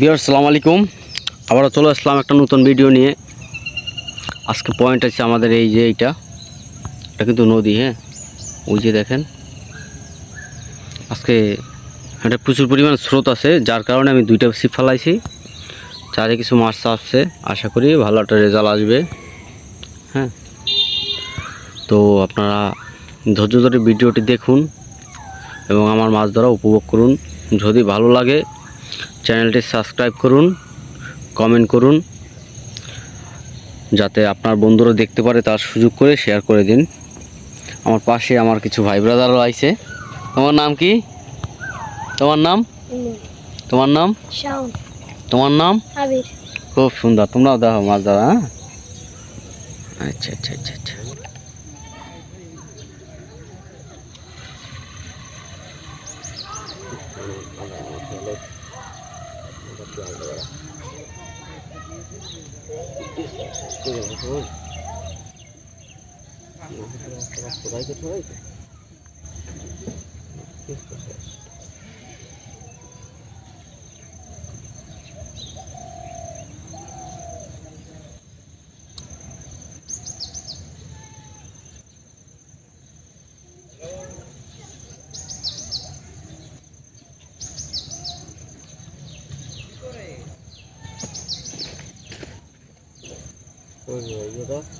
বিয়ার সালাম আলাইকুম। আবারও চলে আসলাম একটা নতুন ভিডিও নিয়ে। আজকে পয়েন্ট আছে আমাদের এই যে এইটা। এটা কিন্তু নদী হ্যাঁ? ওই যে দেখেন। আজকে এটা প্রচুর পরিমাণ স্রোত আছে, যার কারণে আমি দুইটা ছিপ ফেলাইছি। চারে কিছু মাছ আসছে, আশা করি ভালো একটা রেজাল্ট আসবে। হ্যাঁ? তো আপনারা ধৈর্য ধরে ভিডিওটি দেখুন এবং আমার মাছ ধরা উপভোগ করুন। যদি ভালো লাগে চ্যানেলটি সাবস্ক্রাইব করুন কমেন্ট করুন যাতে আপনার বন্ধুরা দেখতে পারে তার সুযোগ করে শেয়ার করে দিন। আমার পাশে আমার কিছু ভাই ব্রাদারও আইছে। তোমার নাম কি? তোমার নাম? তোমার নাম? তোমার নাম? খুব সুন্দর। তোমরাও দেখো মাছ ধরা হ্যাঁ? আচ্ছা আচ্ছা আচ্ছা আচ্ছা। বসিলাটা চললে হয়ে গেল একটু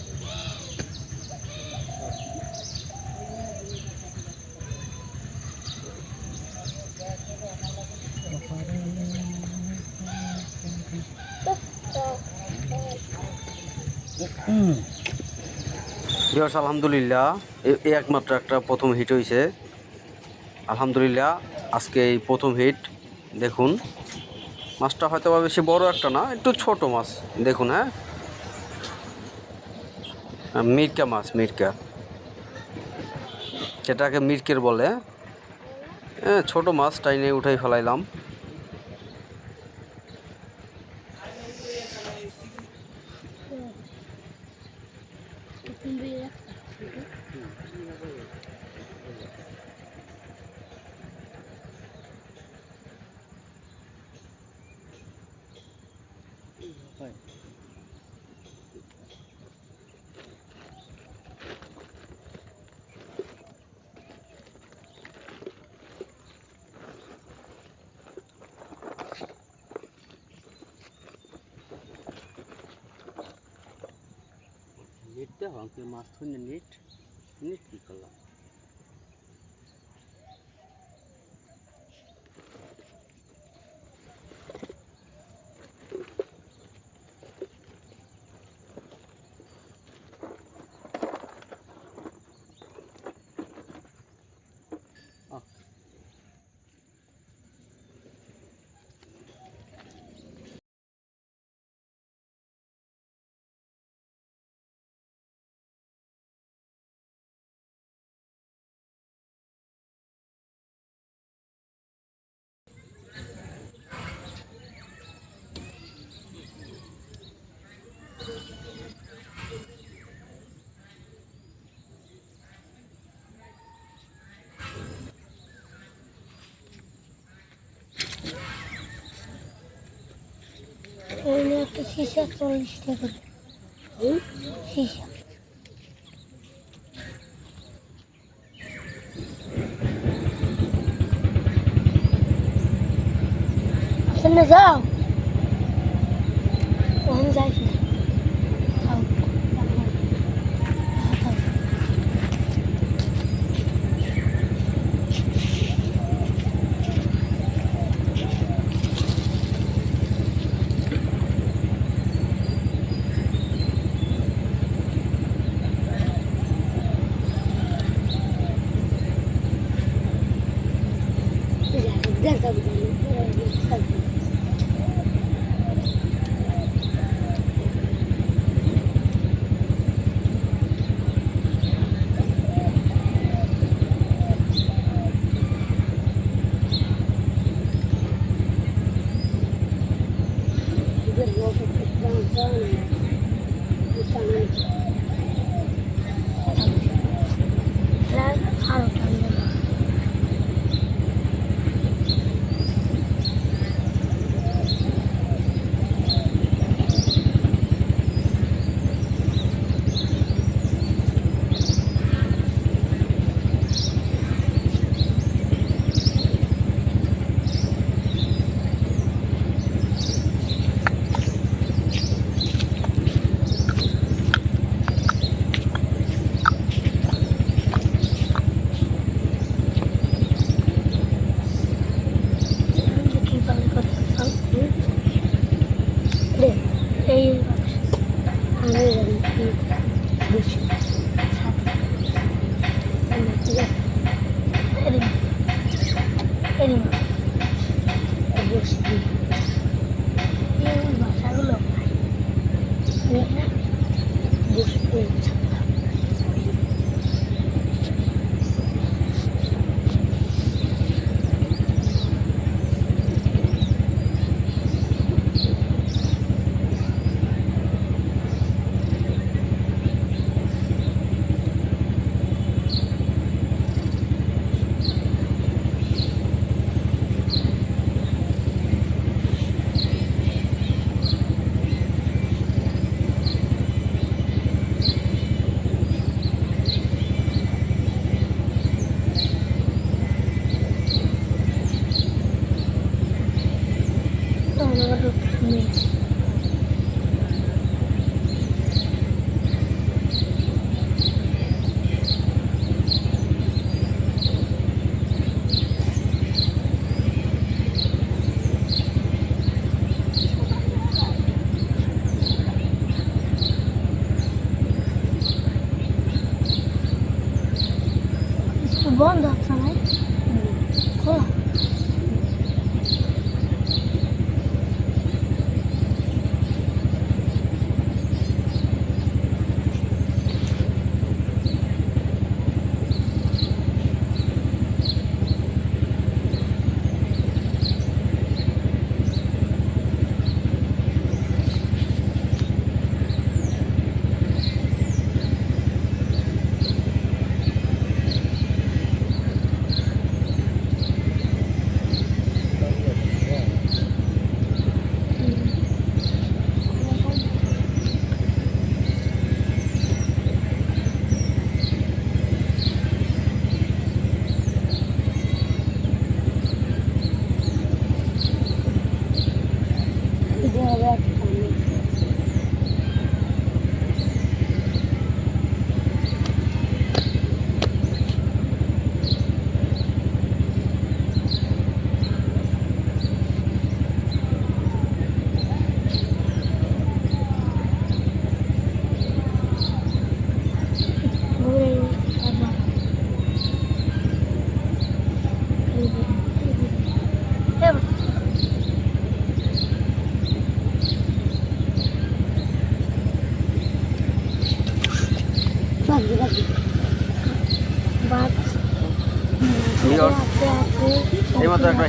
বিয়াস আলহামদুলিল্লাহ এই একমাত্র একটা প্রথম হিট হয়েছে আলহামদুলিল্লাহ, আজকে এই প্রথম হিট দেখুন। মাছটা হয়তো বা বেশি বড় একটা না, একটু ছোট মাছ, দেখুন হ্যাঁ? মিরকা মাছ, মিরকা। যেটাকে মিরকের বলে হ্যাঁ ছোটো মাছ, টাইনে উঠাই ফেলাইলাম। নেট আমাকে মাছ ধরে নিট নেট কী করলাম। ওই নিয়ে একটা সিসা চল্লিশ টাকা সিসা সামনে যাও ওখানে যাইস না যাও। যাও। যাও, যাও, যাও, old.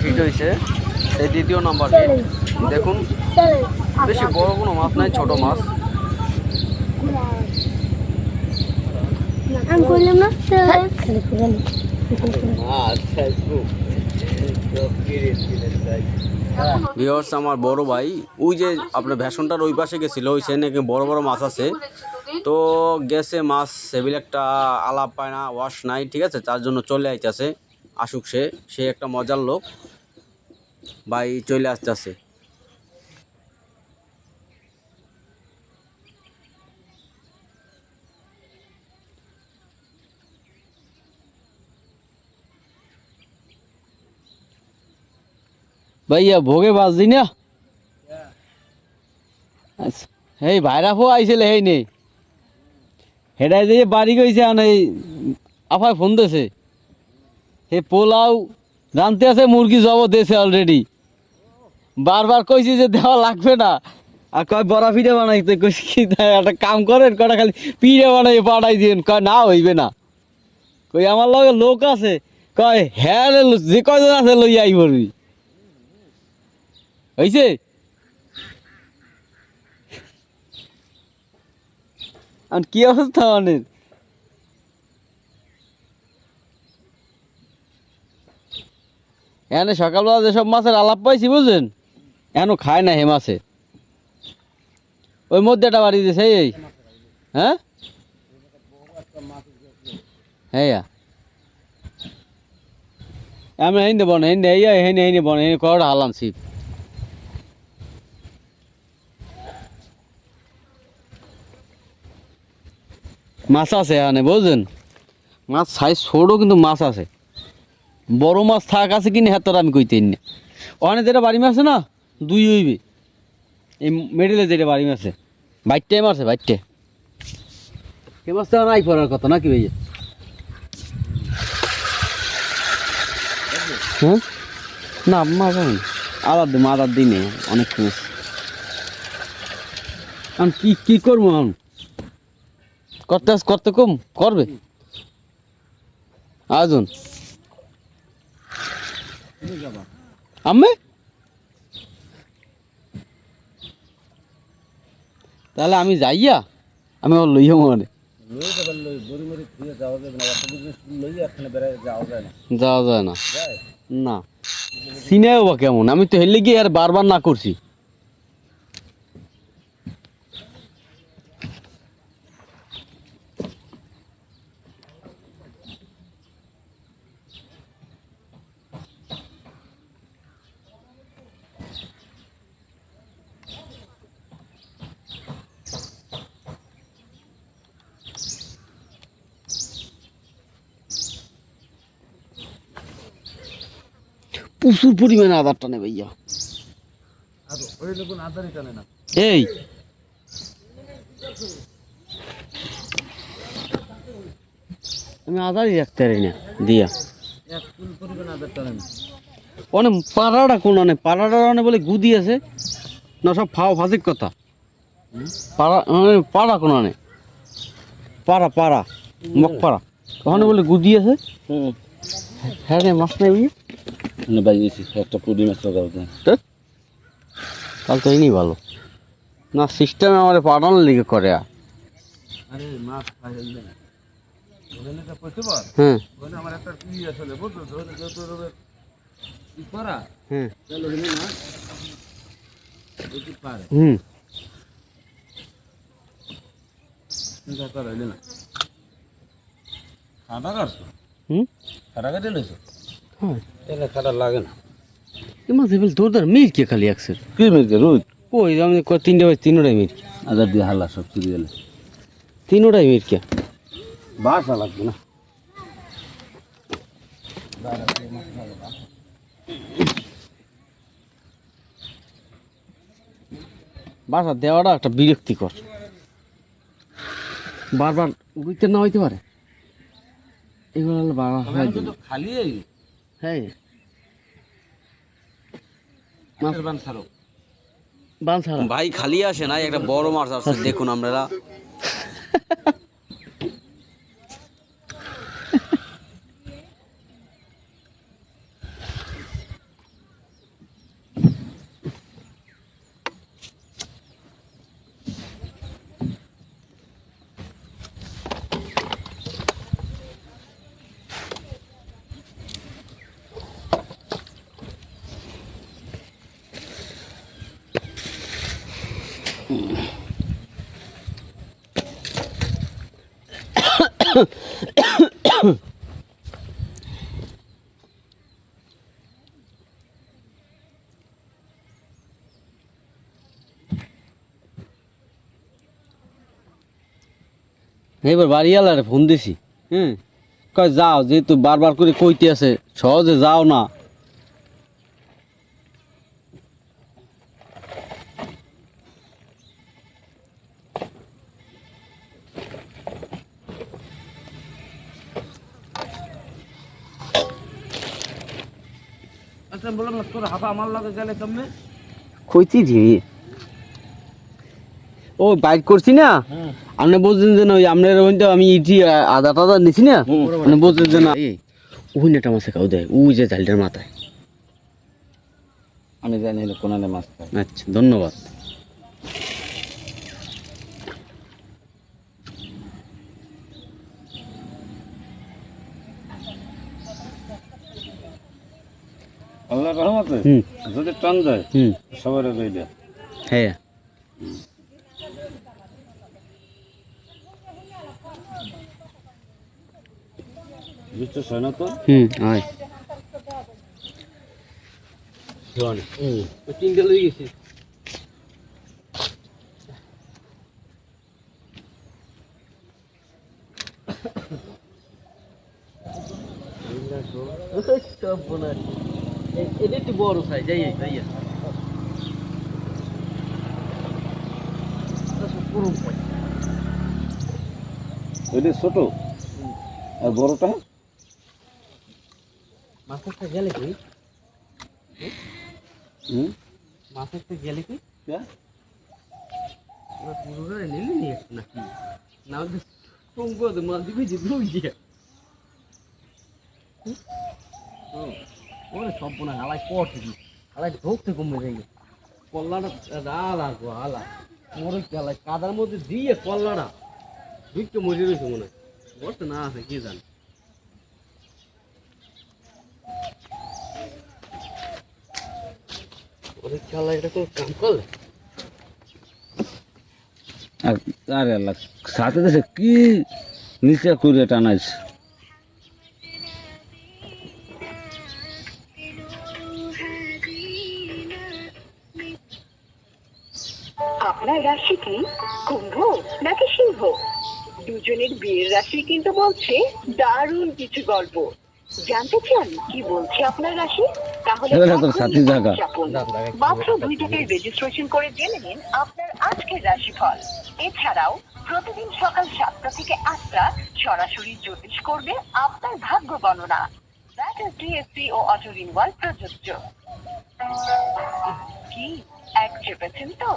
হিট হয়েছে। এই দ্বিতীয় নাম্বার দেখুন বেশি বড় কোনো মাছ নাই ছোট মাছ। ভিওর্স আমার বড় ভাই ওই যে আপনার ভ্যাসনটার ওই পাশে গেছিল ওই সে নাকি বড় বড় মাছ আছে। তো গেছে মাছ সেবিল একটা আলাপ পায় না ওয়াশ নাই ঠিক আছে? তার জন্য চলে আইতেছে আসুক সে। সে একটা মজার লোক। ভাই চলে আসতেছে। ভাইয়া ভোগে বাজদি না? আচ্ছা এই ভাইরা ফো আইছিলে হেই নেই হেডাই যে বাড়ি গইছে আন এই আফায় ফোন দিছে। হে পোলাও রানতে আছে মুরগি জব দিয়েছে অলরেডি বারবার কইছি যে দেওয়া লাগবে না। আর কয়, বড়া পিঠে বানাইতে কইছি একটা কাম করেন কটা খালি পিঠে বানাই, পাঠাই দিন কয়, না, হইবে না। কই, আমার লগে লোক আছে। কয় হ্যাঁ যে কয়জন আছে লই আই পড়বি হয়েছে আর কি অবস্থা অনেক এখানে সকালবেলা যেসব মাছের আলাপ পাইছি, বুঝলেন? এখনও খায় না হে মাছে। ওই মধ্যে একটা বাড়ি দিয়েছে এই হ্যাঁ? হ্যাঁ। আমি হিন্দে বনে হিন্দে এই হিন্দে হিন্দে বনে হিন্দে কটা হালাম ছিপ। মাছ আছে এখানে, বুঝলেন? মাছ সাইজ ছোটো, কিন্তু মাছ আছে। বড় মাছ থাক আছে কিনা হাত আমি কইতে না ওখানে যেটা বাড়ি মাছ না, দুই হইবে। এই মেডেলে যেটা বাড়ি মাছ আছে। বাইরটাই মারছে বাইরটে সে মাছটা নাই পড়ার কথা নাকি ভাইয়া? হ্যাঁ? না, মাছ আমি আদার দিন আদার দিনে অনেক মাছ। আমি কি কি করব এখন? করতে করতে কম, করবে। আজন আমি তাহলে আমি যাইয়া আমি ওর লইয়া মনে যাওয়া যায় না। না। যায় বা কেমন? আমি তো হেলে গিয়ে আর বারবার না করছি। প্রচুর পরিমাণে আদার টানে ভাইয়া। এই। আমি আদারই রাখতে পারি না দিয়া। অনেক পাড়াটা কোন অনেক পাড়াটা অনেক বলে গুদি আছে না সব ফাও ফাজিক কথা। পাড়া মানে পাড়া কোন অনেক পাড়া পাড়া মগ পাড়া। ওখানে বলে গুদি আছে। হ্যাঁ রে মাছ নেই না বাইয়েছি একটা পুডি মাছ লাগাও তাহলে তো এই ভালো। না সিস্টেম আমার পাঠানোর লিগে করে আরে মাছ খাই না। হ্যাঁ। আমার একটা কি আসলে বুঝছ? করা। হ্যাঁ। চলো না পারে। হুম। চিন্তা করা হইলে না। খাটা কাটছো? হুম? খাটা কাটে লইছো? হ্যাঁ এলে খাটা লাগে না। এই মাছ এবার তোর ধর খালি একসের কি মির্কে রোজ ওই আমি ক- তিনটে বাজে তিনোটাই আদার দিয়ে সব তিনোটাই মিরকে বাসা লাগবে না। বাসা দেওয়াটা একটা বিরক্তিকর। বারবার উইতে না হইতে পারে। এগুলো খালি হ্যাঁ ভাই খালি আসে না একটা বড় মাছ আসছে দেখুন আপনারা। এবার বাড়িওয়ালারে ফোন দিছি। হুম? কয়, যাও, যেহেতু বারবার করে কইতে আছে, সহজে যাও না। বললাম না তোর হাফা আমার লাগে গেলে কেমনে? কইছি জি। ও বাইক করছি না? আপনি বলছেন যে না ওই আপনার ওইটা আমি ইটি আদা টাদা নিছি না? আপনি বলছেন যে না ওই নেটা মাছে খাও দেয় ওই যে জালটার মাথায়। আমি জানি কোনালে মাছ আচ্ছা ধন্যবাদ। আল্লাহ রহমতে যদি টান যায় হুম। সবার আগে এটা হ্যাঁ। বিশ্বাস হয় না তো? হুম হয়। তিনটে লই গেছি। একটু বড় সাইজ যাই যাই ওইটা ছোট? আর বড়টা? মাছেরটা গেলে কি? হুম? মাছেরটা গেলে কি? পুরোটা নিলে নি নাকি? না হলে মাছ দিবি যে দুই দিয়ে। ওরে সব বোনা হালাই পর থেকে হালাই ঢোকতে কমে যাই কল্লাটা আলা গো, আলা। মরে গেলাই কাদার মধ্যে দিয়ে কল্লাটা। ঢুকতে মরে রয়েছে মনে হয়। বসতে না আছে কে জানে। ওরে খেলা এটা কোনো কাম আর, আরে আল্লাহ, সাথে দেশে কি নিচে করে টানাইছে? আপনার রাশি কি? কুম্ভ নাকি সিংহ? দুজনের বিয়ের রাশি কিন্তু বলছে দারুণ কিছু গল্প। জানতে চান কি বলছে আপনার রাশি? তাহলে মাত্র দুই টাকায় রেজিস্ট্রেশন করে জেনে নিন আপনার আজকের রাশিফল। এছাড়াও প্রতিদিন সকাল সাতটা থেকে আটটা সরাসরি জ্যোতিষ করবে আপনার ভাগ্য গণনা। ও অটো রিনওয়াল প্রযোজ্য। কি এক চেপেছেন তো।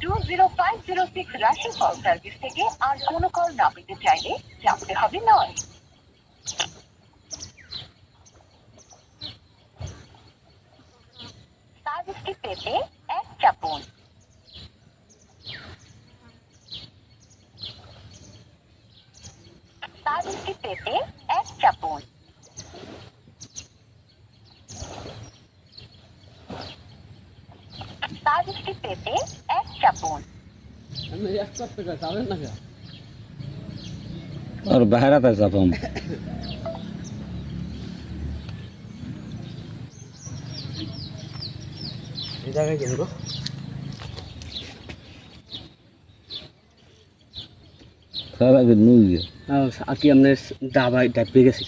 Two zero five zero six রাশিফল সার্ভিস থেকে আর কোনো কল না পেতে চাইলে চাপতে হবে নয়। সার্ভিসটি পেতে এক চাপুন। সার্ভিসটি পেতে এক চাপুন। সার্ভিসটি পেতে এক চাপুন আমি এক সপ্তাহ যাবেন না কে আর বাইরাতে চাপাম এই জায়গায় গেল তার আগে নুই গিয়ে আর কি আপনার দাবাই ডাবে গেছে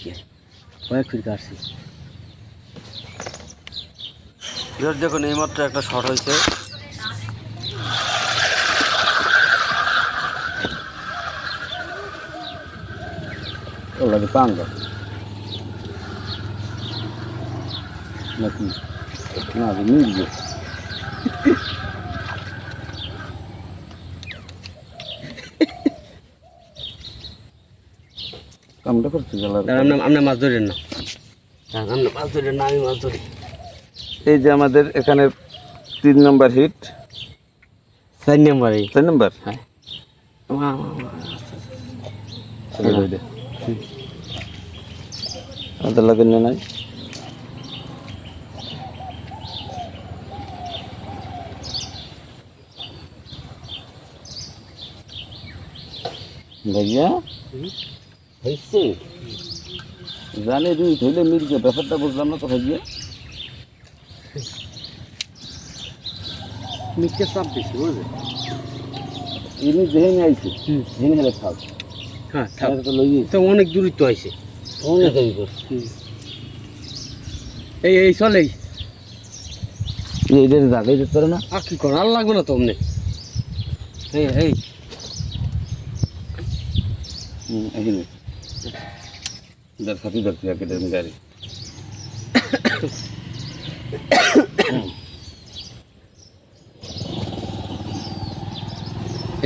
কাটছি দেখুন এইমাত্র একটা শট হয়েছে। নাকি না নুই গিয়ে কামটা করছি আপনার মাছ ধরেন না। হ্যাঁ আপনার মাছ ধরেন না আমি মাছ ধরি। এই যে আমাদের এখানে তিন নম্বর হিট। চার নম্বর চার নম্বর? হ্যাঁ। আমাদের লাগে নাই। ভাইয়া? হয়েছে জানে তুই ধরলে মিলছে ব্যাপারটা বুঝলাম না তো ভাইয়া? মিটকে চাপ বেশি বুঝলেন এমনি ভেঙে আইছে। ভেঙে হেলে খাও। হ্যাঁ তো লইয়ে তো অনেক দূরত্ব হয়েছে অনেক হয়ে এই এই চলেই এদের জাগাই দিতে পারে না? আর কি করার লাগবে না তো অমনে। এই এই। হুম সাথে দেখছি গাড়ি।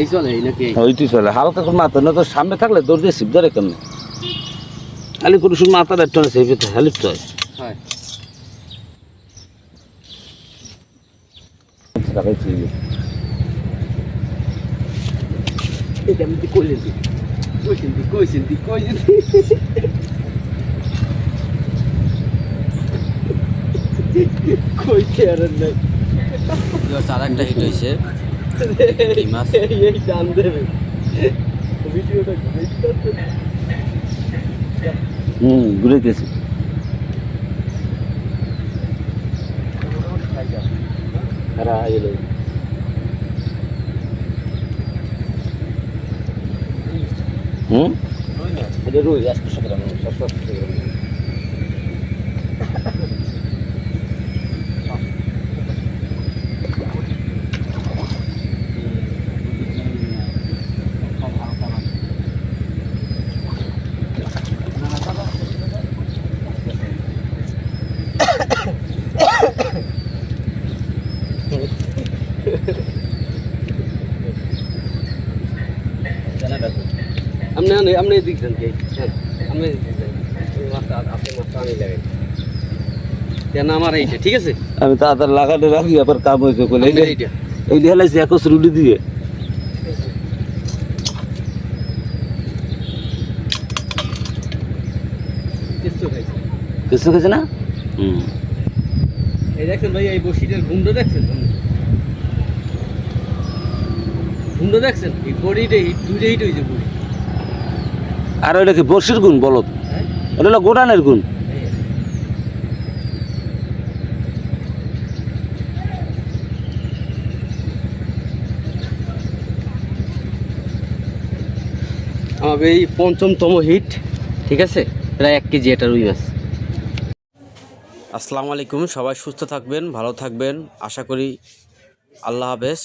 এই চলে নাকি? এই? ওইটি চলে হালকা করে মাথা না তো সামনে থাকলে দৌড় দিয়ে শিব ধরে কেমনে? খালি কোনো সময় মাথার একটু না সেই ভিতরে হেলিপ্ট হয়। এটা আমি কইলেন কইছেন কইছেন কইছেন কইছে আর নাই। আর একটা হিট হয়েছে কি মাছ এই টান দেবে ভিডিওটা ঘুরে হুম ঘুরেতেছি আরা এলো হুম রুই আজকে সকালে সস্তা আপনি আপনি- আপনি এদিক যান কে হ্যাঁ আপনি আমি ঠিক আছে? তাড়াতাড়ি লাগাতে রাখি আবার কাম হয়েছে বলে। এই হেলাইছি একশ রুটি দিয়ে। কিছু খাইছে না। হুম। এই দেখছেন ভাই এই বসিটার ঘুমটা দেখছেন? ঘুমটা দেখছেন? এই বডিটা হিট দুইটা হিট হয়েছে বডি। আর ওইটা কি বর্ষির গুণ বলো তো? হ্যাঁ ওটা হলো গোডানের গুণ। আমার এই পঞ্চমতম হিট ঠিক আছে? প্রায় এক কেজি এটা রুই মাছ। আসসালামু আলাইকুম সবাই সুস্থ থাকবেন ভালো থাকবেন। আশা করি আল্লাহ হাফেজ।